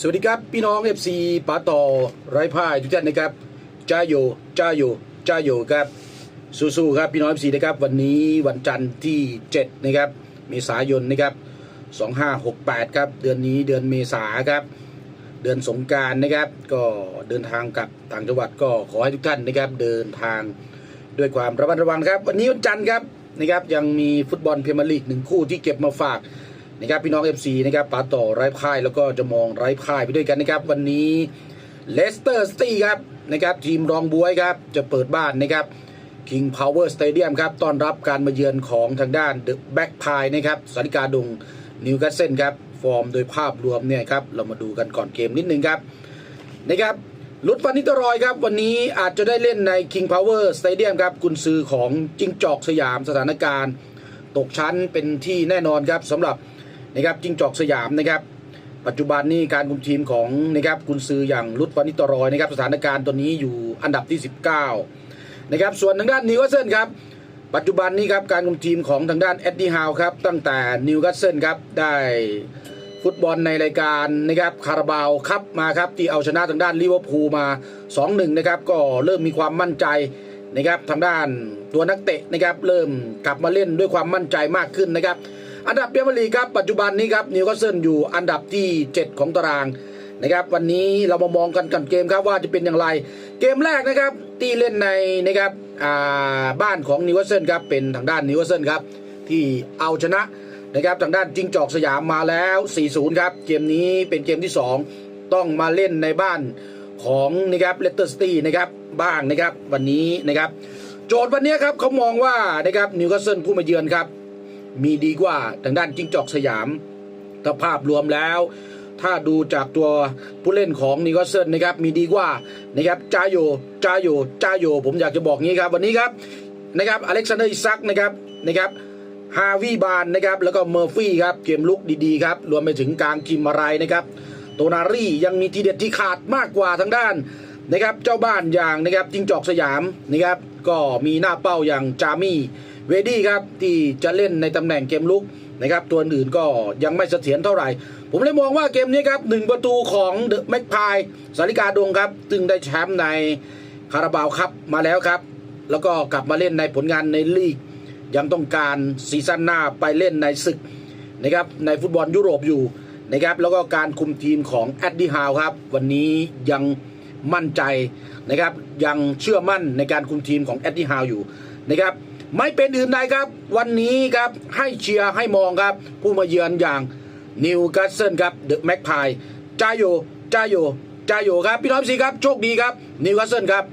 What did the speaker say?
สวัสดีครับ พี่น้อง FC ป๋าต่อไร้พ่ายทุกท่านนะครับจ้าโยจ้าโยจ้าโยครับสู้ๆครับพี่น้อง FC นะครับวันนี้วันจันทร์ที่ 7 นะครับเมษายนนะครับ2568 ครับ เดือนนี้เดือนเมษาครับ เดือนสงการนะครับ ก็เดินทางกลับต่างจังหวัดก็ขอให้ทุกท่านนะครับ เดินทางด้วยความระมัดระวังครับ วันนี้วันจันทร์ครับนะครับยังมีฟุตบอลพรีเมียร์ลีกหนึ่งคู่ที่เก็บมาฝาก นะครับพี่น้อง FC นะครับป๋าต่อไร้พ่ายแล้วก็จะมองไร้พ่ายไปด้วยกันนะครับ วันนี้เลสเตอร์ซิตี้ครับนะครับทีมรองบวยครับจะเปิดบ้านนะครับ King Power Stadium ครับต้อนรับการมาเยือนของทางด้านเดอะแบ็กพายนะครับสาริกาดงนิวคาสเซิลครับฟอร์มโดยภาพรวมเนี่ยครับเรามาดูกันก่อนเกมนิดนึงครับนะครับลุดฟันนิตรอยครับ วันนี้อาจจะได้เล่นใน King Power Stadium ครับกุนซือของจิงจอกสยามสถานการณ์ ตกชั้นเป็นที่แน่นอนครับสำหรับ นะครับจิงจอกสยามนะครับ ปัจจุบันนี้การคุมทีมของนะครับกุนซืออย่างลุดฟันนิตรอยนะครับสถานการณ์ตัวนี้อยู่อันดับที่ 19นะครับส่วนทางด้านนิวคาสเซิลครับปัจจุบันนี้ครับการคุมทีมของทางด้านเอ็ดดี้ฮาวครับตั้งแต่นิวคาสเซิลครับได้ฟุตบอลในรายการนะครับคาราบาวครับมาครับที่เอาชนะทางด้านลิเวอร์พูลมา 2-1นะครับก็เริ่มมีความมั่นใจนะครับทางด้านตัวนักเตะนะครับเริ่มกลับมาเล่นด้วยความมั่นใจมากขึ้นนะครับ อันดับเปียร์ลีครับปัจจุบันนี้ครับนิวคาสเซิลอยู่อันดับที่ 7 ของตารางนะครับวันนี้เรามามองกันกันเกมครับว่าจะเป็นอย่างไร เกมแรกนะครับที่เล่นในนะครับบ้านของนิวคาสเซิลครับเป็นทางด้านนิวคาสเซิลครับที่เอาชนะนะครับทางด้านจิงจอกสยามมาแล้ว 4-0 ครับ เกมนี้เป็นเกมที่ 2 ต้องมาเล่นในบ้านของนะครับเลสเตอร์สตี้นะครับบ้างนะครับวันนี้นะครับ โจทย์วันนี้ครับเขามองว่านะครับนิวคาสเซิลผู้มาเยือนครับ มีดีกว่าทางด้านจิงจอกสยามถ้าภาพรวมแล้ว ถ้าดูจากตัวผู้เล่นของนิวคเซิลนะครับ มีดีกว่านะครับจาโยจาโยจาโยผมอยากจะบอกงี้ครับ วันนี้ครับนะครับอเล็กซานเดอร์อิซักนะครับนะครับฮาวิบานนะครับ แล้วก็เมอร์ฟี่ครับเกมลุกดีๆครับ รวมไปถึงกลางกิมอะไรนะครับโตนารี่ยังมีทีเด็ดที่ขาดมากกว่าทางด้านนะครับ เจ้าบ้านอย่างนะครับจิงจอกสยามนะครับ ก็มีหน้าเป้าอย่างจามี่ เวดี้ครับที่จะเล่นในตำแหน่งเกมลุกนะครับตัวอื่นก็ยังไม่เสถียรเท่าไหร่ ผมเลยมองว่าเกมนี้ครับหนึ่งประตูของเดอะแม็กพายสาริกาดวงครับซึ่งได้แชมป์ในคาราบาวครับมาแล้วครับ แล้วก็กลับมาเล่นในผลงานในลีก ยังต้องการซีซั่นหน้าไปเล่นในศึกนะครับในฟุตบอลยุโรปอยู่นะครับแล้วก็การคุมทีมของแอดดี้ฮาวครับ วันนี้ยังมั่นใจนะครับยังเชื่อมั่นในการคุมทีมของแอดดี้ฮาวอยู่นะครับ ไม่เป็นอื่นใดครับ วันนี้ครับให้เชียร์ให้มองครับ ผู้มาเยือนอย่างนิวคาสเซิลครับเดอะแม็กพายจ้าโยจ้าโยจ้าโยครับ พี่น้องสีครับ โชคดีครับนิวคาสเซิลครับ